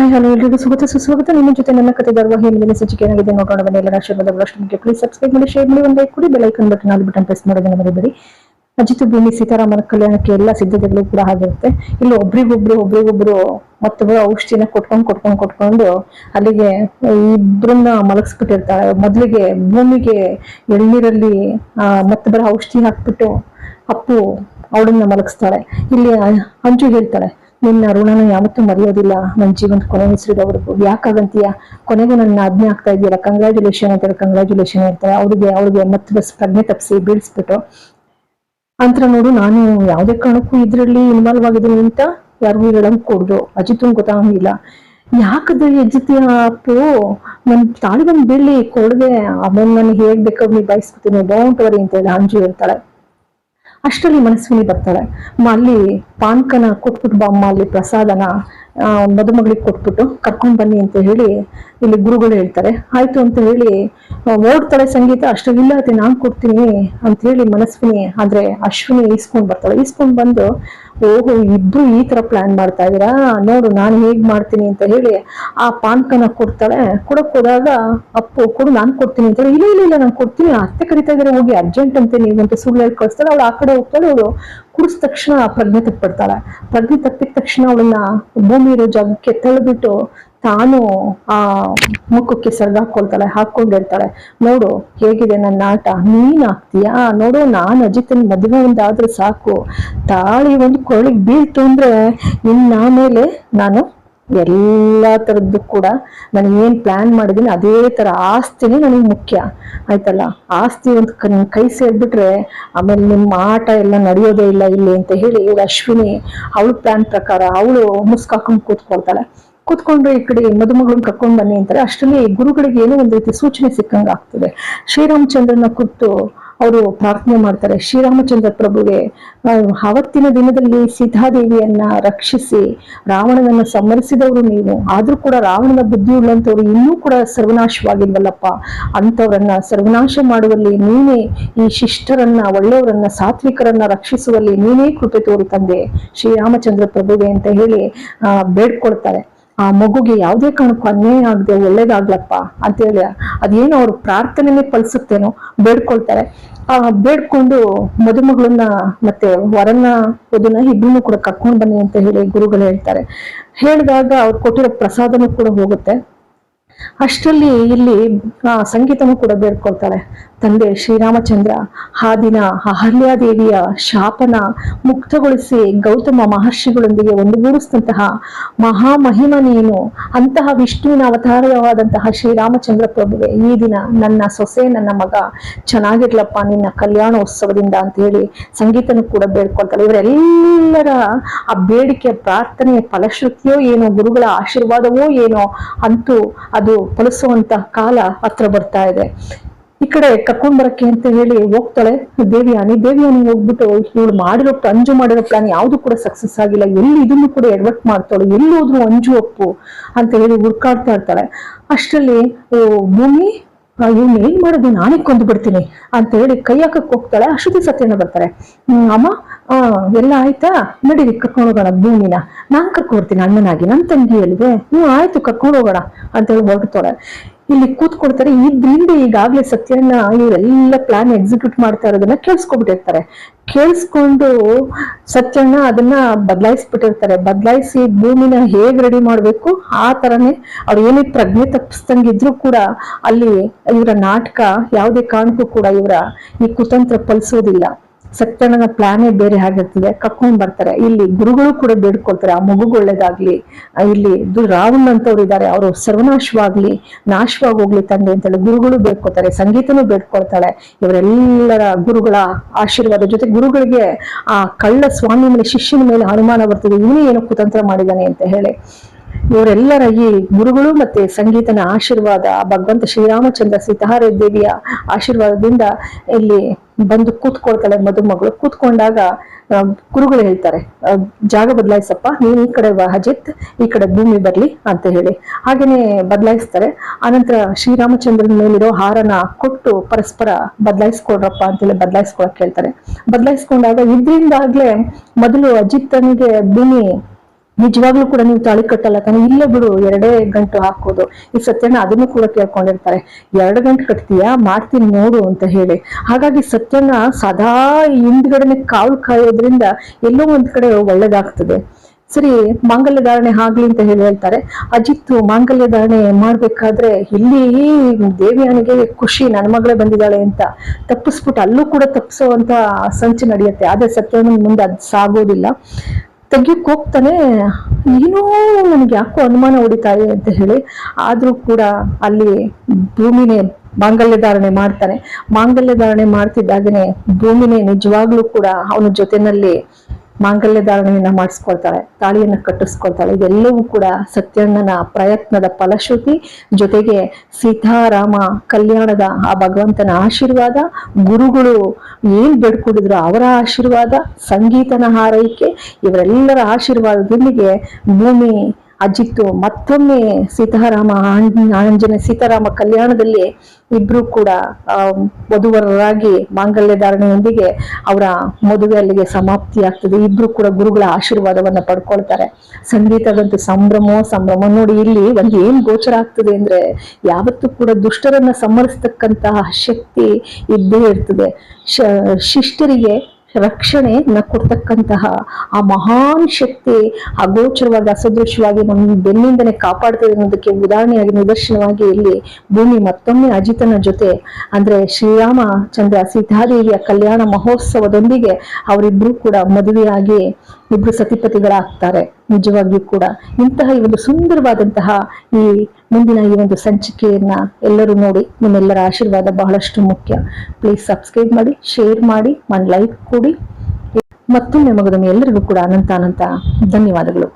Hi hello ಎಲ್ಲರಿಗೂ ಸ್ವಾಗತ ಸುಸ್ವಾಗತ. ನಿಮ್ಮ ಜೊತೆ ನನ್ನ ಕತೆ ಹೇಳಿದ ಸಂಚಿಕೆ ಏನಾಗಿದೆ ನೋಡೋಣ ಬನ್ನಿ ಎಲ್ಲರ ಆಶೀರ್ವಾದಗಳು. ಬಹಳಷ್ಟು ಮುಖ್ಯ ಪ್ಲೀಸ್ ಸಬ್ಸ್ಕ್ರೈಬ್ ಮಾಡಿ ಶೇರ್ ಮಾಡಿ, ಒಂದು ಕೊಡಿ ಬೆಲ್ ಐಕನ್ ಬಟನ್ ಅಲ್ಲಿ ಬಟನ್ ಪ್ರೆಸ್ ಮಾಡೋದನ್ನ ಮರಿಬೇಡಿ. ಅಜಿತ್ ಭೂಮಿ, ಸೀತಾರಾಮನ ಕಲ್ಯಾಣಕ್ಕೆ ಎಲ್ಲ ಸಿದ್ಧತೆಗಳು ಕೂಡ ಆಗಿರುತ್ತೆ. ಇಲ್ಲಿ ಒಬ್ರಿಗೊಬ್ರು ಒಬ್ರಿಗೊಬ್ರು ಮತ್ತೊಬ್ಬರು ಔಷಧಿನ ಕೊಟ್ಕೊಂಡು ಕೊಟ್ಕೊಂಡು ಕೊಟ್ಕೊಂಡು ಅಲ್ಲಿಗೆ ಇಬ್ಬರನ್ನ ಮಲಗಿಸ್ಬಿಟ್ಟಿರ್ತಾರೆ. ಮೊದಲಿಗೆ ಭೂಮಿಗೆ ಎಳ್ನೀರಲ್ಲಿ ಮತ್ತೊಬ್ಬರ ಔಷಧಿ ಹಾಕ್ಬಿಟ್ಟು ಅಪ್ಪು ಅವಳನ್ನ ಮಲಗಿಸ್ತಾಳೆ. ಇಲ್ಲಿ ಅಂಜು ಹೇಳ್ತಾಳೆ, ನಿನ್ನ ಋಣನ ಯಾವತ್ತೂ ಮರೆಯೋದಿಲ್ಲ. ನನ್ನ ಜೀವನ ಕೊನೆ ಹೆಸರಿದವರೆಗೂ. ಯಾಕಾಗಂತೀಯ? ಕೊನೆಗೂ ನನ್ನ ಆಜ್ಞೆ ಆಗ್ತಾ ಇದೆಯಲ್ಲ ಕಂಗ್ರ್ಯಾಚುಲೇಷನ್ ಅಂತಾರೆ ಕಂಗ್ರ್ಯಾಚುಲೇಷನ್ ಹೇಳ್ತಾರೆ ಅವ್ರಿಗೆ ಅವ್ರಿಗೆ ಮತ್ತೆ ಪ್ರಜ್ಞೆ ತಪ್ಪಿಸಿ ಬೀಳ್ಸ್ಬಿಟ್ಟು ಅಂತರ ನೋಡು, ನಾನು ಯಾವುದೇ ಕಾರಣಕ್ಕೂ ಇದ್ರಲ್ಲಿ ಇನ್ವಾಲ್ವ್ ಆಗಿದ್ದೀನಿ ಅಂತ ಯಾರಿಗೂ ಹೇಳಂಗ್ ಕೊಡ್ದು. ಅಜಿತ್ ಗೊತ್ತಾಗಂಗಿಲ್ಲ ಯಾಕದ ಎಜ್ಜಿತೀಯ ಅಪ್ಪು, ನನ್ ತಾಳಿ ಬಂದ್ ಬೀಳಿ ಕೊಡ್ಗೆ ಅವನ್ ನಾನು ಹೇಗ್ ಬೇಕಾದ್ರೆ ನಿಭಾಯಿಸ್ಕೊತೀನಿ ಡೋಂಟ್ ವರಿ ಅಂತ ಹೇಳಿ ಅಂಜು ಹೇಳ್ತಾಳೆ. ಅಷ್ಟರಲ್ಲಿ ಮನಸ್ವಿನಿ ಬರ್ತಾಳೆ. ಅಲ್ಲಿ ಪಾನ್ಕನ ಕೊಟ್ಬಿಟ್ಟು ಬಾಮ್ಮ ಅಲ್ಲಿ ಪ್ರಸಾದನ ಮದುಮಗಳಿಗೆ ಕೊಟ್ಬಿಟ್ಟು ಕರ್ಕೊಂಡ್ ಬನ್ನಿ ಅಂತ ಹೇಳಿ ಇಲ್ಲಿ ಗುರುಗಳು ಹೇಳ್ತಾರೆ, ಆಯ್ತು ಅಂತ ಹೇಳಿ ಓಡ್ತಾಳೆ ಸಂಗೀತ ಅಷ್ಟರಲ್ಲಿ ಇಲ್ಲ ಅದೇ ನಾನ್ ಕೊಡ್ತೀನಿ ಅಂತ ಹೇಳಿ ಮನಸ್ವಿನಿ, ಆದ್ರೆ ಅಶ್ವಿನಿ ಈಸ್ಕೊಂಡ್ ಬರ್ತಾಳೆ. ಈಸ್ಕೊಂಡ್ ಬಂದು, ಓಹೋ, ಇಬ್ರು ಈ ತರ ಪ್ಲಾನ್ ಮಾಡ್ತಾ ಇದೀರಾ ನೋಡು, ನಾನು ಹೇಗ್ ಮಾಡ್ತೀನಿ ಅಂತ ಹೇಳಿ ಆ ಪಾನ್ಕನ ಕೊಡ್ತಾಳೆ. ಕೊಡಕ್ ಹೋದಾಗ, ಅಪ್ಪು, ಕೊಡು, ನಾನ್ ಕೊಡ್ತೀನಿ ಅಂತ ಹೇಳಿ, ಇಲ್ಲ ಇಲ್ಲ ಇಲ್ಲ, ನಾನು ಕೊಡ್ತೀನಿ. ಅತ್ತೆ ಕರಿತಾ ಇದಾರೆ, ಹೋಗಿ ಅರ್ಜೆಂಟ್ ಅಂತ ನೀವಂತ ಸುಳ್ಳು ಹೇಳಿ ಕಳಿಸ್ತಾಳೆ ಅವಳು ಆ ಕಡೆ ಹೋಗ್ತಾಳೆ, ಅವಳು ಕುಡಿಸ್ ತಕ್ಷಣ ಪ್ರಜ್ಞೆ ತಪ್ಪಿಡ್ತಾಳೆ. ಪ್ರಜ್ಞೆ ತಪ್ಪಿದ ತಕ್ಷಣ ಅವಳನ್ನ ಭೂಮಿ ಇರೋ ಜಾಗಕ್ಕೆ ತಳ್ಳಿಬಿಟ್ಟು ತಾನು ಆ ಮುಖಕ್ಕೆ ಸರ್ಗ ಹಾಕೊಳ್ತಾಳೆ ಹಾಕೊಂಡಿರ್ತಾಳೆ ನೋಡು, ಹೇಗಿದೆ ನನ್ನ ಆಟ? ನೀನ್ ನೋಡು, ನಾನ್ ಅಜಿತನ್ ಮದುವೆ ಒಂದಾದ್ರೆ ಸಾಕು. ತಾಳಿ ಒಂದು ಕೊಳಿಗ್ ಬೀಳ್ತು ಅಂದ್ರೆ ಇನ್ನ ಮೇಲೆ ನಾನು ಎಲ್ಲಾ ತರದ್ದು ಕೂಡ ನಾನು ಏನ್ ಪ್ಲಾನ್ ಮಾಡಿದೀನಿ, ಅದೇ ತರ ಆಸ್ತಿನೇ ನನಗೆ ಮುಖ್ಯ. ಆಯ್ತಲ್ಲ? ಆಸ್ತಿ ಒಂದು ಕೈ ಸೇರ್ಬಿಟ್ರೆ ಆಮೇಲೆ ನಿಮ್ಮ ಆಟ ಎಲ್ಲ ನಡೆಯೋದೇ ಇಲ್ಲ ಇಲ್ಲಿ ಅಂತ ಹೇಳಿ ಇವಳು ಅಶ್ವಿನಿ, ಅವಳು ಪ್ಲಾನ್ ಪ್ರಕಾರ ಅವಳು ಮುಸ್ಕಾಕೊಂಡು ಕೂತ್ಕೊಳ್ತಾಳೆ. ಕೂತ್ಕೊಂಡು ಈ ಕಡೆ ಮದುಮಗಳನ್ನ ಕರ್ಕೊಂಡ್ ಬನ್ನಿ ಅಂತಾರೆ. ಅಷ್ಟರಲ್ಲಿ ಗುರುಗಳಿಗೆ ಏನೋ ಒಂದು ರೀತಿ ಸೂಚನೆ ಸಿಕ್ಕಂಗಾಗ್ತದೆ. ಶ್ರೀರಾಮಚಂದ್ರನ ಕುರಿತು ಅವರು ಪ್ರಾರ್ಥನೆ ಮಾಡ್ತಾರೆ. ಶ್ರೀರಾಮಚಂದ್ರ ಪ್ರಭುಗೆ ಅವತ್ತಿನ ದಿನದಲ್ಲಿ ಸೀತಾದೇವಿಯನ್ನ ರಕ್ಷಿಸಿ ರಾವಣನನ್ನ ಸಂಹರಿಸಿದವರು ನೀವು. ಆದ್ರೂ ಕೂಡ ರಾವಣನ ಬುದ್ಧಿ ಉಳ್ಳಂತವ್ರು ಇನ್ನೂ ಕೂಡ ಸರ್ವನಾಶವಾಗಿಲ್ವಲ್ಲಪ್ಪ? ಅಂತವ್ರನ್ನ ಸರ್ವನಾಶ ಮಾಡುವಲ್ಲಿ ನೀನೇ ಈ ಶಿಷ್ಟರನ್ನ, ಒಳ್ಳೆಯವರನ್ನ, ಸಾತ್ವಿಕರನ್ನ ರಕ್ಷಿಸುವಲ್ಲಿ ನೀನೇ ಕೃಪೆ ತೋರು ತಂದೆ ಶ್ರೀರಾಮಚಂದ್ರ ಪ್ರಭುಗೆ ಅಂತ ಹೇಳಿ ಬೇಡ್ಕೊಳ್ತಾರೆ. ಆ ಮಗುಗೆ ಯಾವುದೇ ಕಾರಣಕ್ಕೂ ಅನ್ಯಾಯ ಆಗದೆ ಒಳ್ಳೇದಾಗ್ಲಪ್ಪ ಅಂತೇಳಿ ಅದೇನೋ ಅವ್ರ ಪ್ರಾರ್ಥನೆನೇ ಫಲಿಸುತ್ತೇನೋ ಬೇಡ್ಕೊಳ್ತಾರೆ. ಆ, ಬೇಡ್ಕೊಂಡು ಮದುಮಗಳನ್ನ ಮತ್ತೆ ವರನ್ನ ವಧುನ ಇಬ್ಬರನ್ನು ಕೂಡ ಕರ್ಕೊಂಡು ಬನ್ನಿ ಅಂತ ಹೇಳಿ ಗುರುಗಳು ಹೇಳ್ತಾರೆ. ಹೇಳಿದಾಗ ಅವ್ರು ಕೊಟ್ಟಿರೋ ಪ್ರಸಾದನೂ ಕೂಡ ಹೋಗುತ್ತೆ. ಅಷ್ಟರಲ್ಲಿ ಇಲ್ಲಿ ಸಂಗೀತನೂ ಕೂಡ ಬೇಡ್ಕೊಳ್ತಾಳೆ ತಂದೆ ಶ್ರೀರಾಮಚಂದ್ರ, ಆ ದಿನ ಅಹಲ್ಯಾದೇವಿಯ ಶಾಪನ ಮುಕ್ತಗೊಳಿಸಿ ಗೌತಮ ಮಹರ್ಷಿಗಳೊಂದಿಗೆ ಒಂದುಗೂಡಿಸಿದಂತಹ ಮಹಾ ನೀನು, ಅಂತಹ ವಿಷ್ಣುವಿನ ಅವತಾರವಾದಂತಹ ಶ್ರೀರಾಮಚಂದ್ರ ಪ್ರಭುವೆ, ಈ ದಿನ ನನ್ನ ಸೊಸೆ, ನನ್ನ ಮಗ ಚೆನ್ನಾಗಿರ್ಲಪ್ಪ, ನಿನ್ನ ಕಲ್ಯಾಣೋತ್ಸವದಿಂದ ಅಂತ ಹೇಳಿ ಸಂಗೀತನೂ ಕೂಡ ಬೇಡ್ಕೊಳ್ತಾಳೆ ಇವರೆಲ್ಲರ ಆ ಬೇಡಿಕೆ, ಪ್ರಾರ್ಥನೆಯ ಫಲಶ್ರುತಿಯೋ ಏನೋ, ಗುರುಗಳ ಆಶೀರ್ವಾದವೋ ಏನೋ ಅಂತೂ ಅದು ಫಲಿಸುವಂತ ಕಾಲ ಹತ್ರ ಬರ್ತಾ ಇದೆ. ಈ ಕಡೆ ಕರ್ಕೊಂಡ್ ಬರಕ್ಕೆ ಅಂತ ಹೇಳಿ ಹೋಗ್ತಾಳೆ. ದೇವಿಯಾನಿ ದೇವಿಯಾನಿ ಹೋಗ್ಬಿಟ್ಟು ಇವಳು ಮಾಡಿರೋ ಅಂಜು ಮಾಡಿರೋ ಪ್ಲಾನ್ ಯಾವ್ದು ಕೂಡ ಸಕ್ಸಸ್ ಆಗಿಲ್ಲ. ಎಲ್ಲಿ ಇದನ್ನು ಕೂಡ ಎಡ್ವರ್ಟ್ ಮಾಡ್ತಾಳು, ಎಲ್ಲಿ ಹೋದ್ರು ಅಂಜು ಒಪ್ಪು ಅಂತ ಹೇಳಿ ಹುಡ್ಕಾಡ್ತಾ ಇರ್ತಾಳೆ. ಅಷ್ಟರಲ್ಲಿ ಭೂಮಿ ಇವ್ನ ಏನ್ ಮಾಡೋದು? ನಾನೇ ಕೊಂದು ಬಿಡ್ತೀನಿ ಅಂತ ಹೇಳಿ ಕೈ ಹಾಕಕ್ ಹೋಗ್ತಾಳೆ. ಅಶ್ವತಿ ಸತ್ಯನ ಬರ್ತಾರೆ. ಅಮ್ಮ ಎಲ್ಲ ಆಯ್ತಾ? ನಡೀರಿ, ಕರ್ಕೊಂಡು ಹೋಗೋಣ ಭೂಮಿನ. ನಾನ್ ಕರ್ಕೊಂಡು ಬರ್ತೀನಿ ಅಣ್ಣನಾಗಿ. ನನ್ ತಂಗಿ ಹೇಳಿದೆ. ಹ್ಮ್, ಆಯ್ತು, ಕರ್ಕೊಂಡು ಹೋಗೋಣ ಅಂತ ಹೇಳಿ ಹೊರಡ್ತಾಳೆ. ಇಲ್ಲಿ ಕೂತ್ಕೊಡ್ತಾರೆ ಇದ್ರಿಂದ ಈಗಾಗ್ಲೇ ಸತ್ಯನ ಇವರೆಲ್ಲ ಪ್ಲಾನ್ ಎಕ್ಸಿಕ್ಯೂಟ್ ಮಾಡ್ತಾ ಇರೋದನ್ನ ಕೇಳಿಸ್ಕೊಬಿಟ್ಟಿರ್ತಾರೆ. ಕೇಳಿಸ್ಕೊಂಡು ಸತ್ಯಣ್ಣ ಅದನ್ನ ಬದಲಾಯಿಸ್ಬಿಟ್ಟಿರ್ತಾರೆ. ಬದಲಾಯಿಸಿ ಭೂಮಿನ ಹೇಗ್ ರೆಡಿ ಮಾಡ್ಬೇಕು, ಆ ತರನೇ ಅವ್ರು ಏನೇ ಪ್ರಜ್ಞೆ ತಪ್ಪಿಸ್ದಂಗಿದ್ರು ಕೂಡ ಅಲ್ಲಿ ಇವರ ನಾಟಕ ಯಾವುದೇ ಕಾರಣಕ್ಕೂ ಕೂಡ ಇವರ ಈ ಕುತಂತ್ರ ಫಲಿಸೋದಿಲ್ಲ ಸತ್ಯನ ಪ್ಲಾನೇ ಬೇರೆ ಆಗಿರ್ತದೆ. ಕರ್ಕೊಂಡ್ ಬರ್ತಾರೆ. ಇಲ್ಲಿ ಗುರುಗಳು ಕೂಡ ಬೇಡ್ಕೊಳ್ತಾರೆ. ಆ ಮಗುಗೆ ಒಳ್ಳೇದಾಗ್ಲಿ ಇಲ್ಲಿ ರಾವಣ್ ಅಂತವ್ರು ಇದ್ದಾರೆ ಅವರು ಸರ್ವನಾಶವಾಗ್ಲಿ, ನಾಶವಾಗೋಗ್ಲಿ ತಂದೆ ಅಂತೇಳಿ ಗುರುಗಳು ಬೇಡ್ಕೊತಾರೆ ಸಂಗೀತನೂ ಬೇಡ್ಕೊಳ್ತಾಳೆ. ಇವರೆಲ್ಲರ ಗುರುಗಳ ಆಶೀರ್ವಾದ ಜೊತೆ ಗುರುಗಳಿಗೆ ಆ ಕಳ್ಳ ಸ್ವಾಮಿ ಮೇಲೆ, ಶಿಷ್ಯನ ಮೇಲೆ ಅನುಮಾನ ಬರ್ತದೆ. ಇವನೇ ಏನೋ ಕುತಂತ್ರ ಮಾಡಿದಾನೆ ಅಂತ ಹೇಳಿ. ಇವರೆಲ್ಲರ ಈ ಗುರುಗಳು ಮತ್ತೆ ಸಂಗೀತನ ಆಶೀರ್ವಾದ, ಭಗವಂತ ಶ್ರೀರಾಮಚಂದ್ರ ಸೀತಾಹಾರ ದೇವಿಯ ಆಶೀರ್ವಾದದಿಂದ ಇಲ್ಲಿ ಬಂದು ಕೂತ್ಕೊಳ್ತಾಳೆ ಮದುಮಗಳು. ಕೂತ್ಕೊಂಡಾಗ ಗುರುಗಳು ಹೇಳ್ತಾರೆ ಜಾಗ ಬದಲಾಯಿಸಪ್ಪ, ನೀನ್ ಈ ಕಡೆ ಅಜಿತ್, ಈ ಕಡೆ ಭೂಮಿ ಬರ್ಲಿ ಅಂತ ಹೇಳಿ. ಹಾಗೇನೆ ಬದಲಾಯಿಸ್ತಾರೆ. ಆನಂತರ ಶ್ರೀರಾಮಚಂದ್ರನ ಮೇಲಿರೋ ಹಾರನ ಕೊಟ್ಟು ಪರಸ್ಪರ ಬದಲಾಯಿಸ್ಕೊಡ್ರಪ್ಪ ಅಂತೇಳಿ ಬದಲಾಯಿಸ್ಕೊಳಕ್ ಹೇಳ್ತಾರೆ. ಬದಲಾಯಿಸ್ಕೊಂಡಾಗ ಇದ್ರಿಂದಾಗ್ಲೇ ಮೊದಲು ಅಜಿತ್ತನಿಗೆ ಭೂಮಿ ನಿಜವಾಗ್ಲೂ ಕೂಡ ನೀವು ತಾಳಿ ಕಟ್ಟಲ್ಲ ತಾನೆ? ಇಲ್ಲೇ ಬಿಡು, ಎರಡೇ ಗಂಟು ಹಾಕೋದು ಈ ಸತ್ಯನ ಅದನ್ನು ಕೂಡ ಕೇಳ್ಕೊಂಡಿರ್ತಾರೆ. ಎರಡು ಗಂಟು ಕಟ್ತೀಯಾ? ಮಾಡ್ತೀನಿ ನೋಡು ಅಂತ ಹೇಳಿ. ಹಾಗಾಗಿ ಸತ್ಯನ ಸದಾ ಹಿಂದ್ಗಡೆನೆ ಕಾವು ಕಾಯೋದ್ರಿಂದ ಎಲ್ಲೋ ಒಂದ್ ಕಡೆ ಒಳ್ಳೇದಾಗ್ತದೆ. ಸರಿ, ಮಾಂಗಲ್ಯ ಧಾರಣೆ ಆಗ್ಲಿ ಅಂತ ಹೇಳಿ ಹೇಳ್ತಾರೆ. ಅಜಿತ್ ಮಾಂಗಲ್ಯ ಧಾರಣೆ ಮಾಡ್ಬೇಕಾದ್ರೆ ಇಲ್ಲಿ ದೇವಿಯಾನಿಗೆ ಖುಷಿ, ನನ್ನ ಮಗಳೇ ಬಂದಿದ್ದಾಳೆ ಅಂತ ತಪ್ಪಿಸ್ಬಿಟ್ಟು ಅಲ್ಲೂ ಕೂಡ ತಪ್ಪಿಸೋವಂತ ಸಂಚು ನಡೆಯುತ್ತೆ. ಆದ್ರೆ ಸತ್ಯವನ್ನ ಮುಂದೆ ಅದ್ ಸಾಗೋದಿಲ್ಲ. ತೆಗಿಯಕ್ ಹೋಗ್ತಾನೆ ಏನೋ ನನಗೆ ಯಾಕೋ ಅನುಮಾನ ಇದೆ ಅಂತ ಹೇಳಿ. ಆದ್ರೂ ಕೂಡ ಅಲ್ಲಿ ಭೂಮಿನೇ ಮಾಂಗಲ್ಯ ಧಾರಣೆ ಮಾಡ್ತಾನೆ. ಮಾಂಗಲ್ಯ ಧಾರಣೆ ಮಾಡ್ತಿದ್ದಾಗನೆ ಭೂಮಿನೇ ನಿಜವಾಗ್ಲೂ ಕೂಡ ಅವನ ಜೊತೆನಲ್ಲಿ ಮಾಂಗಲ್ಯ ಧಾರಣೆಯನ್ನ ಮಾಡಿಸ್ಕೊಳ್ತಾಳೆ ತಾಳಿಯನ್ನು ಕಟ್ಟಿಸ್ಕೊಳ್ತಾಳೆ ಇದೆಲ್ಲವೂ ಕೂಡ ಸತ್ಯಣ್ಣನ ಪ್ರಯತ್ನದ ಫಲಶ್ರುತಿ. ಜೊತೆಗೆ ಸೀತಾರಾಮ ಕಲ್ಯಾಣದ ಆ ಭಗವಂತನ ಆಶೀರ್ವಾದ, ಗುರುಗಳು ಏನ್ ಬೇಡ್ಕೊಂಡಿದ್ರು ಅವರ ಆಶೀರ್ವಾದ, ಸಂಗೀತನ ಹಾರೈಕೆ, ಇವರೆಲ್ಲರ ಆಶೀರ್ವಾದದೊಂದಿಗೆ ಭೂಮಿ ಅಜಿತ್ತು ಮತ್ತೊಮ್ಮೆ ಸೀತಾರಾಮ ಆಂಜನ ಸೀತಾರಾಮ ಕಲ್ಯಾಣದಲ್ಲಿ ಇಬ್ರು ಕೂಡ ವಧುವರರಾಗಿ ಮಾಂಗಲ್ಯ ಧಾರಣೆಯೊಂದಿಗೆ ಅವರ ಮದುವೆ ಅಲ್ಲಿಗೆ ಸಮಾಪ್ತಿ ಆಗ್ತದೆ ಇಬ್ರು ಕೂಡ ಗುರುಗಳ ಆಶೀರ್ವಾದವನ್ನ ಪಡ್ಕೊಳ್ತಾರೆ. ಸಂಗೀತದಂತೂ ಸಂಭ್ರಮ ಸಂಭ್ರಮ. ನೋಡಿ, ಇಲ್ಲಿ ಒಂದು ಏನ್ ಗೋಚರ ಆಗ್ತದೆ ಅಂದ್ರೆ ಯಾವತ್ತೂ ಕೂಡ ದುಷ್ಟರನ್ನ ಸಮರಿಸ್ತಕ್ಕಂತಹ ಶಕ್ತಿ ಇದ್ದೇ ಇರ್ತದೆ. ಶಿಷ್ಟರಿಗೆ ರಕ್ಷಣೆಯನ್ನ ಕೊಡ್ತಕ್ಕಂತಹ ಆ ಮಹಾನ್ ಶಕ್ತಿ ಅಗೋಚರವಾಗಿ ಅಸದೃಶ್ಯವಾಗಿ ನಮ್ಮ ಬೆನ್ನಿಂದನೇ ಕಾಪಾಡ್ತದೆ ಅನ್ನೋದಕ್ಕೆ ಉದಾಹರಣೆಯಾಗಿ, ನಿದರ್ಶನವಾಗಿ ಇಲ್ಲಿ ಭೂಮಿ ಮತ್ತೊಮ್ಮೆ ಅಜಿತನ ಜೊತೆ, ಅಂದ್ರೆ ಶ್ರೀರಾಮಚಂದ್ರ ಸೀತಾದೇವಿಯ ಕಲ್ಯಾಣ ಮಹೋತ್ಸವದೊಂದಿಗೆ ಅವರಿಬ್ರು ಕೂಡ ಮದುವೆಯಾಗಿ ಇಬ್ರು ಸತಿಪತಿಗಳಾಗ್ತಾರೆ. ನಿಜವಾಗಿಯೂ ಕೂಡ ಇಂತಹ ಈ ಒಂದು ಸುಂದರವಾದಂತಹ ಈ ಮುಂದಿನ ಈ ಒಂದು ಸಂಚಿಕೆಯನ್ನ ಎಲ್ಲರೂ ನೋಡಿ. ನಿಮ್ಮೆಲ್ಲರ ಆಶೀರ್ವಾದ ಬಹಳಷ್ಟು ಮುಖ್ಯ. ಪ್ಲೀಸ್ ಸಬ್ಸ್ಕ್ರೈಬ್ ಮಾಡಿ ಶೇರ್ ಮಾಡಿ ಒಂದು ಲೈಕ್ ಕೊಡಿ. ಮತ್ತೊಮ್ಮೆ ಮಗದೊಮ್ಮೆ ಎಲ್ಲರಿಗೂ ಕೂಡ ಅನಂತ ಅನಂತ ಧನ್ಯವಾದಗಳು.